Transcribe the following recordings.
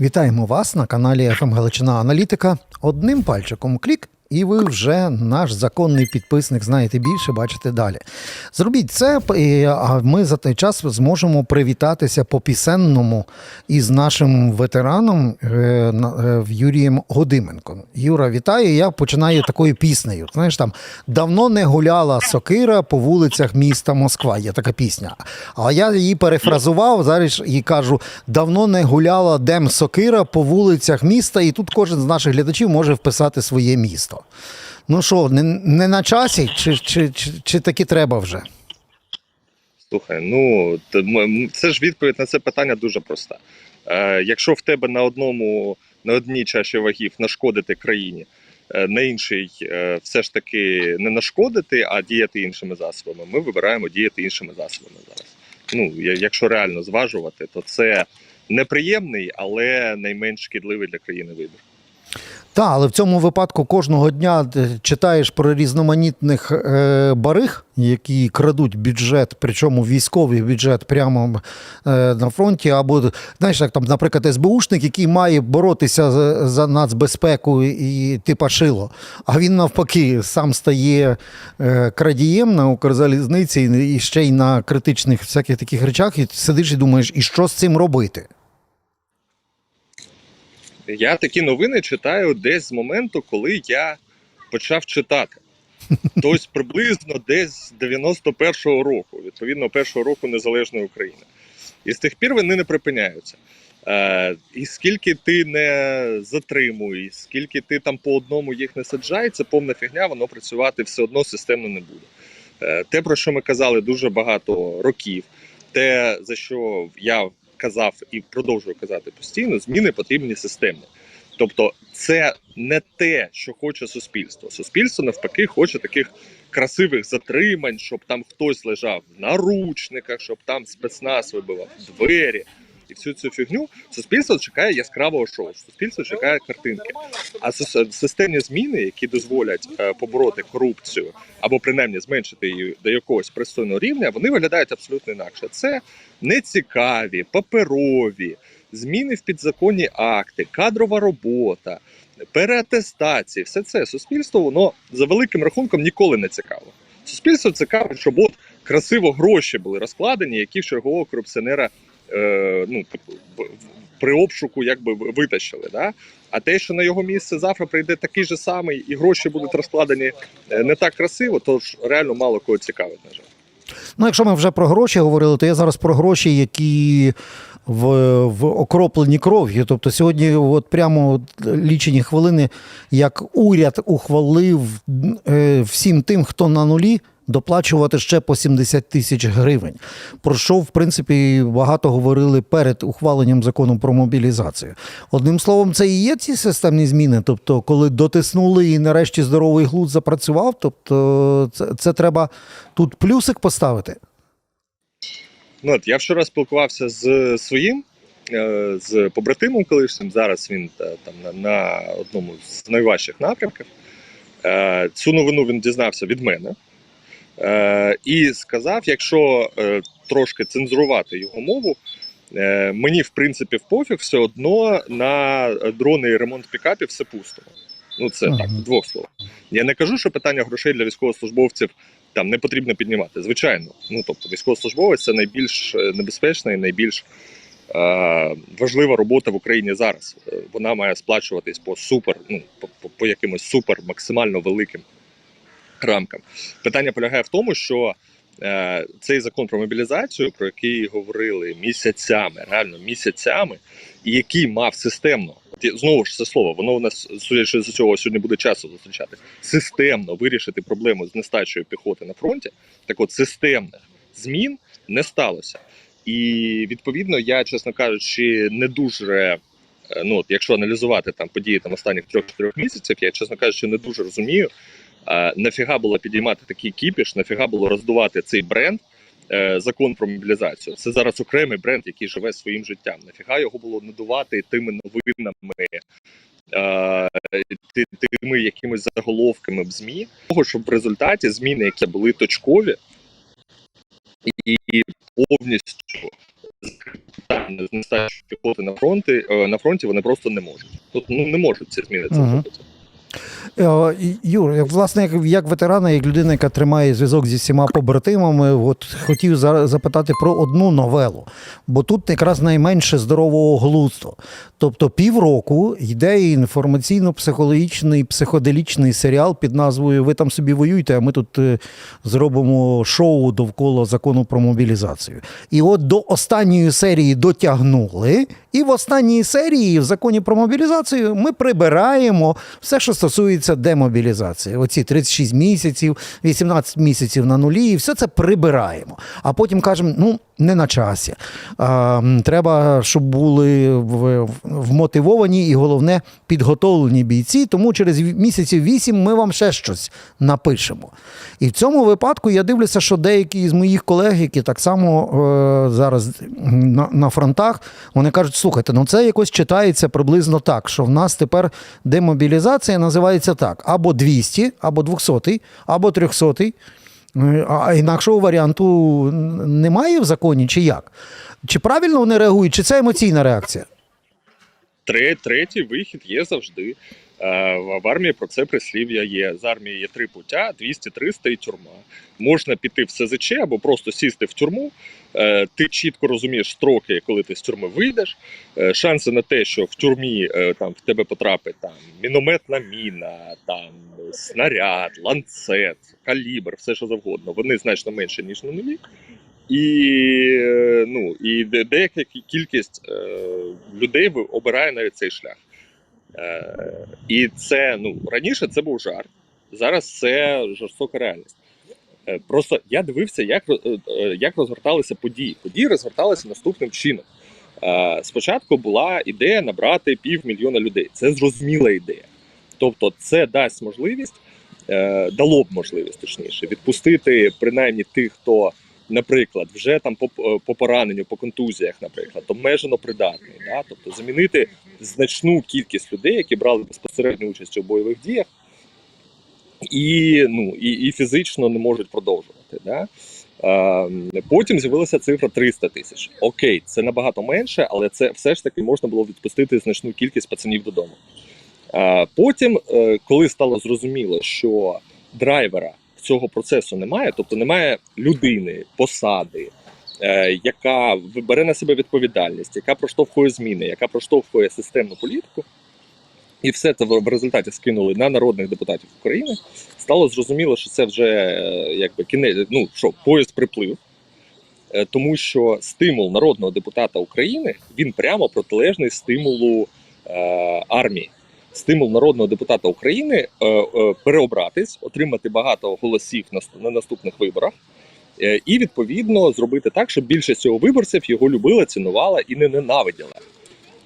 Вітаємо вас на каналі FM Галичина Аналітика. Одним пальчиком клік, і ви вже наш законний підписник. Знаєте більше, бачите далі. Зробіть це, а ми за той час зможемо привітатися по пісенному із нашим ветераном е, е, Юрієм Годименком. Юра, вітаю. Я починаю такою піснею. Знаєш, там давно не гуляла сокира по вулицях міста Москва. Є така пісня. А я її перефразував зараз і кажу: давно не гуляла Дем Сокира по вулицях міста, і тут кожен з наших глядачів може вписати своє місто. Ну що, не, не на часі, чи, чи, чи, чи таки треба вже? Слухай, ну це ж відповідь на це питання дуже проста. Е, якщо в тебе на одному на одній чаші вагів нашкодити країні, е, на іншій е, все ж таки не нашкодити, а діяти іншими засобами, ми вибираємо діяти іншими засобами зараз. Ну, якщо реально зважувати, то це неприємний, але найменш шкідливий для країни вибір. Так, але в цьому випадку кожного дня е, читаєш про різноманітних е, бариг, які крадуть бюджет, причому військовий бюджет прямо е, на фронті. Або знаєш, як там, наприклад, СБУшник, який має боротися за, за нацбезпеку і типа шило. А він навпаки сам стає е, крадієм на Укрзалізниці і ще й на критичних всяких таких речах. І сидиш і думаєш, і що з цим робити? Я такі новини читаю десь з моменту, коли я почав читати. Тобто приблизно десь з 91-го року, відповідно, першого року незалежної України. І з тих пір вони не припиняються. Е, і скільки ти не затримуй, скільки ти там по одному їх не саджай, це повна фігня, воно працювати все одно системно не буде. Е, те, про що ми казали дуже багато років, те, за що я казав і продовжую казати постійно, зміни потрібні системно. Тобто, це не те, що хоче суспільство. Суспільство навпаки хоче таких красивих затримань, щоб там хтось лежав в наручниках, щоб там спецназ вибивав двері. І всю цю фігню суспільство чекає яскравого шоу. Суспільство чекає картинки. А системні зміни, які дозволять е, побороти корупцію або принаймні зменшити її до якогось пристойного рівня, вони виглядають абсолютно інакше. Це нецікаві, паперові, зміни в підзаконні акти, кадрова робота, переатестації. Все це суспільство воно за великим рахунком ніколи не цікаво. Суспільство цікаво, щоб от красиво гроші були розкладені, які чергового корупціонера е, ну, при обшуку якби витащили. Да? А те, що на його місце завтра прийде такий же самий, і гроші будуть розкладені е, не так красиво, то ж реально мало кого цікавить, на жаль. Ну, якщо ми вже про гроші говорили, то я зараз про гроші, які в, в окроплені кров'ю. Тобто сьогодні, от прямо лічені хвилини, як уряд ухвалив е, всім тим, хто на нулі. Доплачувати ще по 70 тисяч гривень. Про що, в принципі, багато говорили перед ухваленням закону про мобілізацію. Одним словом, це і є ці системні зміни. Тобто, коли дотиснули і нарешті здоровий глузд запрацював, тобто це, це треба тут плюсик поставити. Ну, от, я вчора спілкувався з своїм, е, з побратимом колишнім. Зараз він е, там на, на одному з найважчих напрямків. Е, Цю новину він дізнався від мене е, і сказав: якщо е, трошки цензурувати його мову, е, мені в принципі в пофіг все одно на дрони і ремонт пікапів все пусто. Ну, це так, в двох словах. Я не кажу, що питання грошей для військовослужбовців там не потрібно піднімати. Звичайно, ну тобто військовослужбовець це найбільш е, небезпечна і найбільш е, важлива робота в Україні зараз. Е, Вона має сплачуватись по супер, ну по, по, по якимось супер максимально великим рамкам. Питання полягає в тому, що е, цей закон про мобілізацію, про який говорили місяцями, реально місяцями, і який мав системно, знову ж це слово, воно у нас, судячи з цього, сьогодні буде часу зустрічати, системно вирішити проблему з нестачею піхоти на фронті. Так от системних змін не сталося. І відповідно, я, чесно кажучи, не дуже. е, Ну, якщо аналізувати там події там останніх трьох-чотирьох місяців, я чесно кажучи, не дуже розумію, нафіга було підіймати такий кіпіш, нафіга було роздувати цей бренд, е, закон про мобілізацію. Це зараз окремий бренд, який живе своїм життям. Нафіга його було надувати тими новинами, тими якимись заголовками в ЗМІ, того, щоб в результаті зміни, які були точкові і повністю з нестачі піхоти на фронті, е, на фронті вони просто не можуть. Тут ну не можуть ці зміни це зробити. Е, Юр, як, власне, як, ветерана, як людина, яка тримає зв'язок зі всіма побратимами, от хотів запитати про одну новелу, бо тут якраз найменше здорового глузду. Тобто півроку йде інформаційно-психологічний психоделічний серіал під назвою Ви там собі воюєте, а ми тут е, зробимо шоу довкола закону про мобілізацію. І от до останньої серії дотягнули, і в останній серії в законі про мобілізацію ми прибираємо все, що стосується демобілізації. Оці 36 місяців, 18 місяців на нулі, і все це прибираємо. А потім кажемо, ну. Не на часі. А, треба, щоб були вмотивовані і головне підготовлені бійці. Тому через місяців вісім ми вам ще щось напишемо. І в цьому випадку я дивлюся, що деякі з моїх колег, які так само е, зараз на, на фронтах, вони кажуть: слухайте, ну це якось читається приблизно так, що в нас тепер демобілізація називається так: або 200, або 200, або 300. Е, А інакшого варіанту немає в законі, чи як? Чи правильно вони реагують, чи це емоційна реакція? Третій вихід є завжди. Е, В армії про це прислів'я є. З армії є три пуття: 200-300 і тюрма. Можна піти в СЗЧ або просто сісти в тюрму. Е, Ти чітко розумієш строки, коли ти з тюрми вийдеш. Е, Шанси на те, що в тюрмі там в тебе потрапить там мінометна міна, там снаряд, ланцет, калібр, все що завгодно. Вони значно менше ніж на нулі. І ну і деяка кількість людей обирає навіть цей шлях. Е, і це ну раніше це був жарт, зараз це жорстока реальність. Е, просто я дивився, як, е, як розгорталися події. Події розгорталися наступним чином. Спочатку була ідея набрати півмільйона людей. Це зрозуміла ідея. Тобто, це дасть можливість, дало б можливість точніше, відпустити принаймні тих, хто наприклад, вже там по, по пораненню, по контузіях, наприклад, обмежено придатний. Да? Тобто замінити значну кількість людей, які брали безпосередню участь у бойових діях, і, ну, і, і фізично не можуть продовжувати. Да? Е, потім з'явилася цифра 300 тисяч. Окей, це набагато менше, але це все ж таки можна було відпустити значну кількість пацанів додому. Е, потім, е, коли стало зрозуміло, що драйвера цього процесу немає, тобто немає людини, посади, е, яка бере на себе відповідальність, яка проштовхує зміни, яка проштовхує системну політику, і все це в результаті скинули на народних депутатів України. Стало зрозуміло, що це вже е, якби кінець, ну що поїзд приплив. Е, Тому що стимул народного депутата України він прямо протилежний стимулу е, армії стимул народного депутата України е, е, переобратись, отримати багато голосів на, наступних виборах, е, і відповідно зробити так, щоб більшість цього виборців його любила, цінувала і не ненавиділа.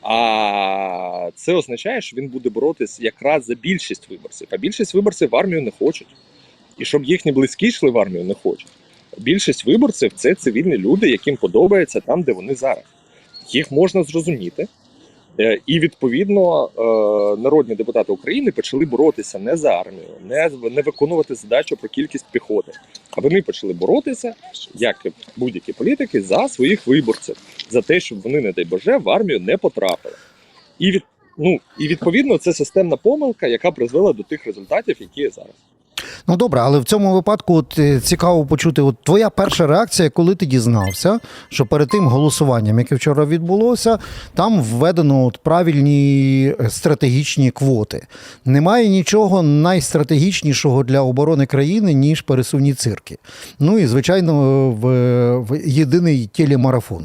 А це означає, що він буде боротись якраз за більшість виборців. А більшість виборців в армію не хочуть. І щоб їхні близькі йшли в армію, не хочуть. Більшість виборців це цивільні люди, яким подобається там, де вони зараз. Їх можна зрозуміти. Е, І відповідно е, народні депутати України почали боротися не за армію, не, не виконувати задачу про кількість піхоти. А вони почали боротися, як будь-які політики, за своїх виборців, за те, щоб вони, не дай Боже, в армію не потрапили. І від ну і відповідно це системна помилка, яка призвела до тих результатів, які є зараз. Ну добре, але в цьому випадку от, е, цікаво почути, от твоя перша реакція, коли ти дізнався, що перед тим голосуванням, яке вчора відбулося, там введено от правильні е, стратегічні квоти. Немає нічого найстратегічнішого для оборони країни, ніж пересувні цирки. Ну і звичайно, в, в єдиний телемарафон.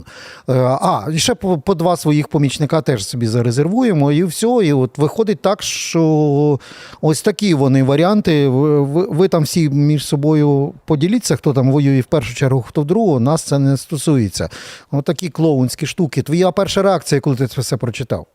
Е, А, і ще по, по два своїх помічника теж собі зарезервуємо, і все. І от виходить так, що ось такі вони варіанти. Ви, там всі між собою поділіться, хто там воює в першу чергу, хто в другу. Нас це не стосується. Отакі клоунські штуки. Твоя перша реакція, коли ти це все прочитав?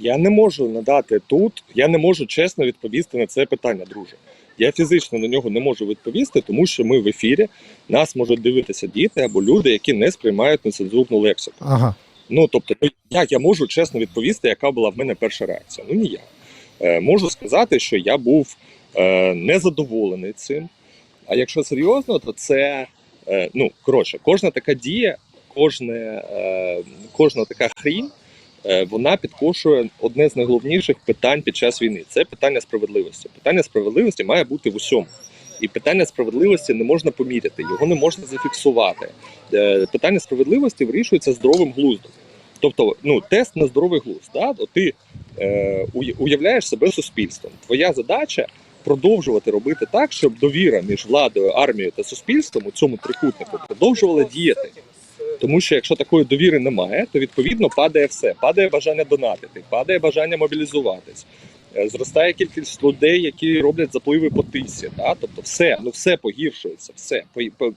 Я не можу надати тут, я не можу чесно відповісти на це питання, друже. Я фізично на нього не можу відповісти, тому що ми в ефірі, нас можуть дивитися діти або люди, які не сприймають нецензурну лексику. Ага. Ну тобто, ну, як я можу чесно відповісти, яка була в мене перша реакція? Ну ніяк. Е, можу сказати, що я був е, незадоволений цим. А якщо серйозно, то це е, ну коротше, кожна така дія, кожне, е, кожна така хрінь вона підкошує одне з найголовніших питань під час війни. Це питання справедливості. Питання справедливості має бути в усьому. І питання справедливості не можна поміряти, його не можна зафіксувати. Питання справедливості вирішується здоровим глуздом. Тобто, ну, тест на здоровий глузд. Да? Ти е, уявляєш себе суспільством. Твоя задача продовжувати робити так, щоб довіра між владою, армією та суспільством у цьому трикутнику продовжувала діяти. Тому що якщо такої довіри немає, то відповідно падає все. Падає бажання донатити, падає бажання мобілізуватись, е, зростає кількість людей, які роблять запливи по тисі. Да? Тобто, все, ну все погіршується, все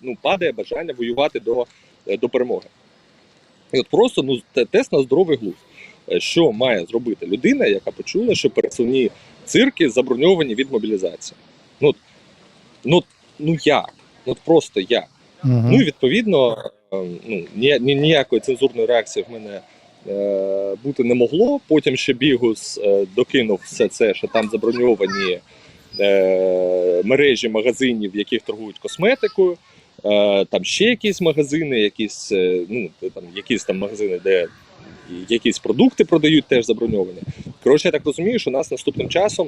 ну, падає бажання воювати до, е, до перемоги. І от просто ну тест на здоровий глузд. Е, Що має зробити людина, яка почула, що пересувні цирки заброньовані від мобілізації? Ну, ну, ну як? Ну просто як? Мгм. Ну і відповідно, е, ну ні, ні, ніякої цензурної реакції в мене е, бути не могло. Потім ще Бігус е, докинув все це, що там заброньовані е, мережі магазинів, в яких торгують косметикою. Е, там ще якісь магазини, якісь, е, ну, там, якісь там магазини, де якісь продукти продають, теж заброньовані. Коротше, я так розумію, що нас наступним часом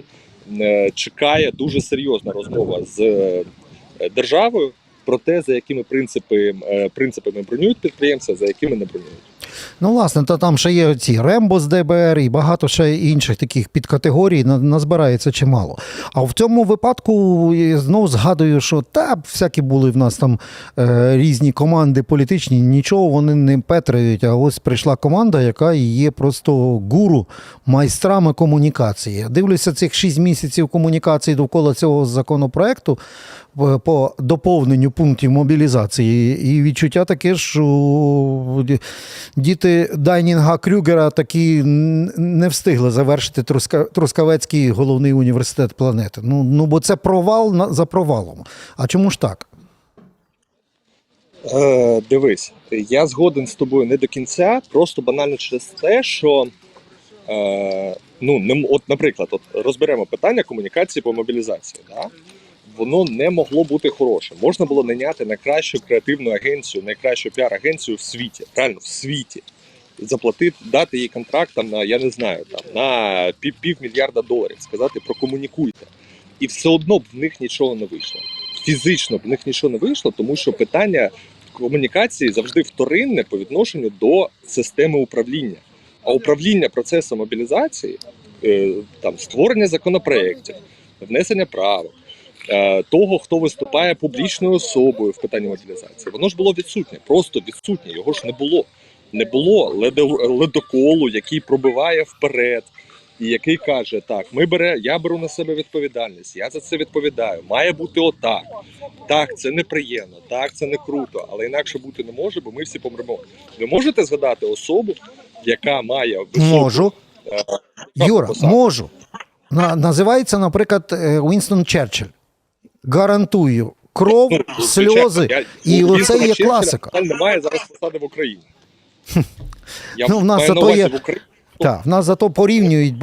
е, чекає дуже серйозна розмова з е, державою про те, за якими принципи, е, принципами бронюють підприємця, за якими не бронюють. Ну, власне, то там ще є ці Рембо з ДБР і багато ще інших таких підкатегорій назбирається чимало. А в цьому випадку я знов згадую, що та всякі були в нас там е, різні команди політичні, нічого вони не петрають. А ось прийшла команда, яка є просто гуру майстрами комунікації. Дивлюся цих шість місяців комунікації довкола цього законопроекту е, по доповненню пунктів мобілізації. І відчуття таке, що діти Дайнінга Крюгера такі не встигли завершити Труска, Трускавецький головний університет планети. Ну, ну бо це провал за провалом. А чому ж так? Е, дивись, я згоден з тобою не до кінця, просто банально через те, що е, ну, от, наприклад, от розберемо питання комунікації по мобілізації. Да? Воно не могло бути хорошим. Можна було найняти найкращу креативну агенцію, найкращу піар-агенцію в світі, реально в світі. Заплатити, дати їй контракт там на я не знаю, там на пів, півмільярда доларів, сказати прокомунікуйте. І все одно б в них нічого не вийшло. Фізично б в них нічого не вийшло, тому що питання комунікації завжди вторинне по відношенню до системи управління. А управління процесом мобілізації, е, там створення законопроєктів, внесення правок, того, хто виступає публічною особою в питанні мобілізації, воно ж було відсутнє, просто відсутнє. Його ж не було. Не було ледо- ледоколу, який пробиває вперед, і який каже: так, ми бере, я беру на себе відповідальність, я за це відповідаю. Має бути отак. Так, це неприємно, так, це не круто, але інакше бути не може, бо ми всі помремо. Ви можете згадати особу, яка має високу Можу. е, Юра, посаду? можу. На, називається, наприклад, е, Уінстон Черчилль. Гарантую. Кров, Ну, сльози. і у оце є класика. Немає зараз посади в Україні. Я Ну, в нас зато є- в Україні. Так, в нас зато порівнюють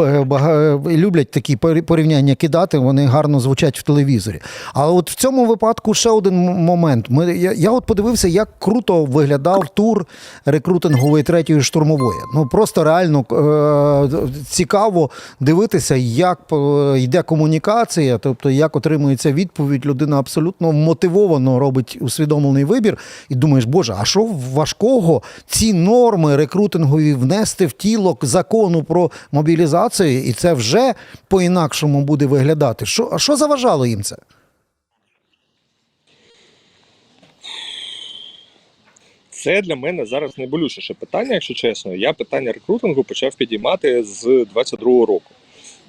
люблять такі порівняння кидати, вони гарно звучать в телевізорі. А от в цьому випадку ще один момент. Ми, я, я от подивився, як круто виглядав тур рекрутингової третьої штурмової. Ну просто реально е- цікаво дивитися, як е, йде комунікація, тобто як отримується відповідь. Людина абсолютно мотивовано робить усвідомлений вибір. І думаєш, боже, а що важкого ці норми рекрутингові внести в тіло закону про мобілізацію, і це вже по-інакшому буде виглядати. Що, а що заважало їм це? Це для мене зараз найболючіше питання, якщо чесно. Я питання рекрутингу почав підіймати з 22-го року.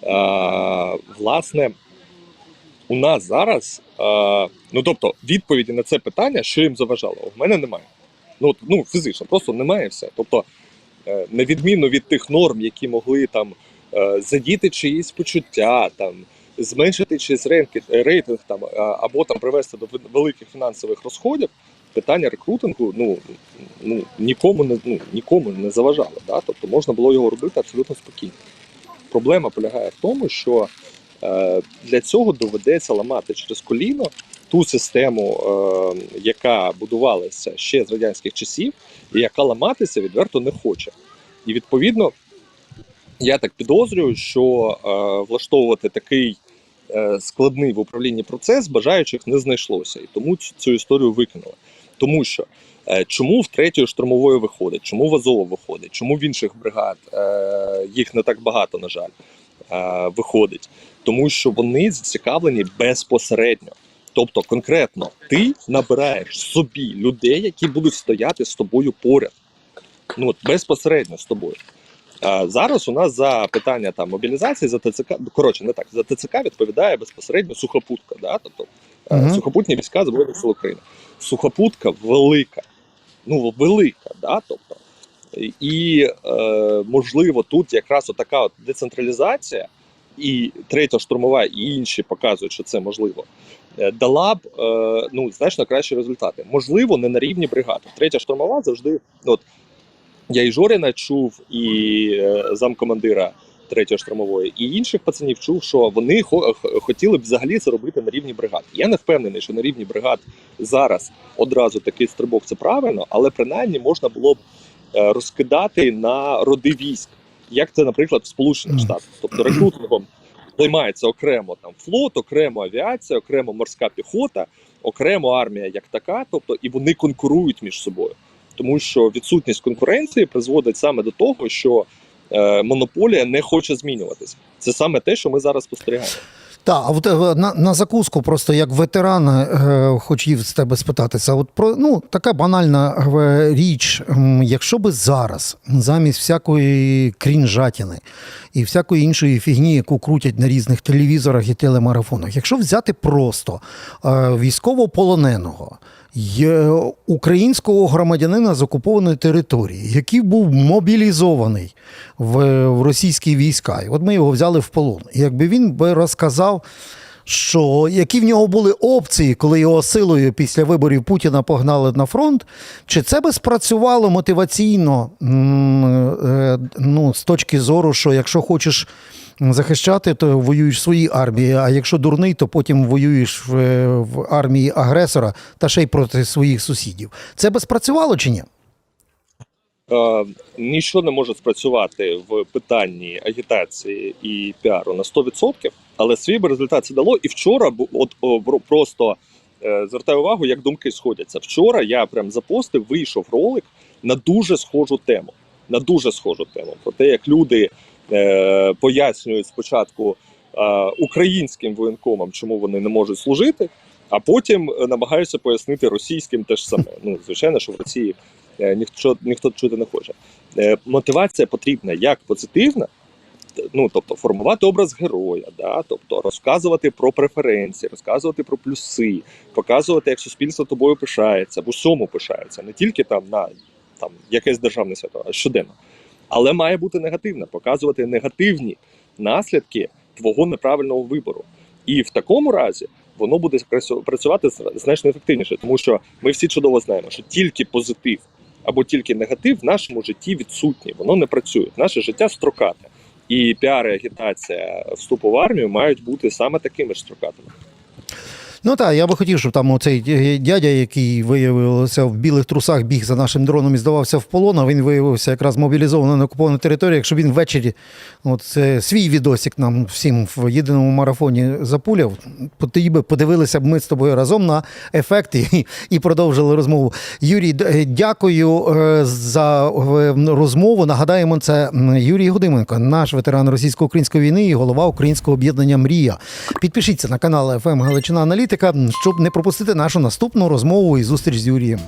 А, власне, у нас зараз, а, ну тобто, відповіді на це питання, що їм заважало, у мене немає. Ну, ну фізично, просто немає все. Тобто, на відміну від тих норм, які могли там е, задіти чиїсь почуття, там зменшити рейтинг, рейтинг там або там привести до великих фінансових розходів, питання рекрутингу ну, ну нікому не ну, нікому не заважало. Да? Тобто можна було його робити абсолютно спокійно. Проблема полягає в тому, що е, для цього доведеться ламати через коліно ту систему, е, яка будувалася ще з радянських часів, і яка ламатися відверто не хоче. І відповідно, я так підозрюю, що е, влаштовувати такий е, складний в управлінні процес бажаючих не знайшлося, і тому цю, цю історію викинули. Тому що е, чому в третьої штурмової виходить, чому в Азово виходить, чому в інших бригад е, їх не так багато, на жаль, виходить, тому що вони зацікавлені безпосередньо. Тобто, конкретно ти набираєш собі людей, які будуть стояти з тобою поряд. Ну от безпосередньо з тобою. А зараз у нас за питання там мобілізації за ТЦК, коротше, не так за ТЦК відповідає безпосередньо сухопутка. Да? Тобто е, Мгм. сухопутні війська Збройних сил України. Сухопутка велика, ну велика, да? тобто. І е, можливо тут якраз отака от децентралізація, і третя штурмова, і інші показують, що це можливо. Е, Дала б е, ну значно кращі результати. Можливо, не на рівні бригади. Третя штурмова завжди. ну, От я і Жоріна чув, і е, замкомандира третьої штурмової, і інших пацанів чув, що вони хотіли б взагалі це робити на рівні бригад. Я не впевнений, що на рівні бригад зараз одразу такий стрибок це правильно, але принаймні можна було б розкидати на роди військ, як це, наприклад, в Сполучених Штатах, тобто рекрутингом займається окремо там флот, окремо авіація, окремо морська піхота, окремо армія як така, тобто і вони конкурують між собою, тому що відсутність конкуренції призводить саме до того, що е, монополія не хоче змінюватися. Це саме те, що ми зараз спостерігаємо. Так, а от е, на, на закуску, просто як ветеран, е, хотів з тебе спитатися. От про ну така банальна е, річ. Якщо би зараз замість всякої крінжатіни і всякої іншої фігні, яку крутять на різних телевізорах і телемарафонах, якщо взяти просто е, військовополоненого. Українського громадянина з окупованої території, який був мобілізований в, в російські війська. І от ми його взяли в полон. І якби він би розказав, що які в нього були опції, коли його силою після виборів Путіна погнали на фронт, чи це би спрацювало мотиваційно е, ну, з точки зору, що якщо хочеш захищати, то воюєш в своїй армії, а якщо дурний, то потім воюєш в, в армії агресора та ще й проти своїх сусідів. Це би спрацювало чи ні? Е, нічого не може спрацювати в питанні агітації і піару на 100%, але свій би результат це дало. І вчора от о, просто е, звертаю увагу, як думки сходяться. Вчора я прям запостив, вийшов ролик на дуже схожу тему. На дуже схожу тему про те, як люди пояснюють спочатку е, українським воєнкомам, чому вони не можуть служити, а потім е, намагаються пояснити російським теж саме. Ну звичайно, що в Росії е, ніхто ніхто чути не хоче. Е, мотивація потрібна як позитивна, ну тобто формувати образ героя, да, тобто розказувати про преференції, розказувати про плюси, показувати, як суспільство тобою пишається, в усьому пишається, не тільки там на там якесь державне свято, а щоденно. Але має бути негативна, показувати негативні наслідки твого неправильного вибору. І в такому разі воно буде працю- працювати значно ефективніше, тому що ми всі чудово знаємо, що тільки позитив або тільки негатив в нашому житті відсутні, воно не працює. Наше життя строкате. І піар і агітація вступу в армію мають бути саме такими ж строкатими. Ну так, я би хотів, щоб там оцей е, дядя, який виявився в білих трусах, біг за нашим дроном і здавався в полон, а він виявився якраз мобілізований на окупованій території. Якщо він ввечері от, це, свій відосик нам всім в єдиному марафоні запуляв, тоді би подивилися б ми з тобою разом на ефекти і, і продовжили розмову. Юрій, е, дякую е, за е, розмову. Нагадаємо, це Юрій Гудименко, наш ветеран російсько-української війни і голова українського об'єднання Мрія. Підпишіться на канал «ФМ Галичина Аналітика, щоб не пропустити нашу наступну розмову і зустріч з Юрієм.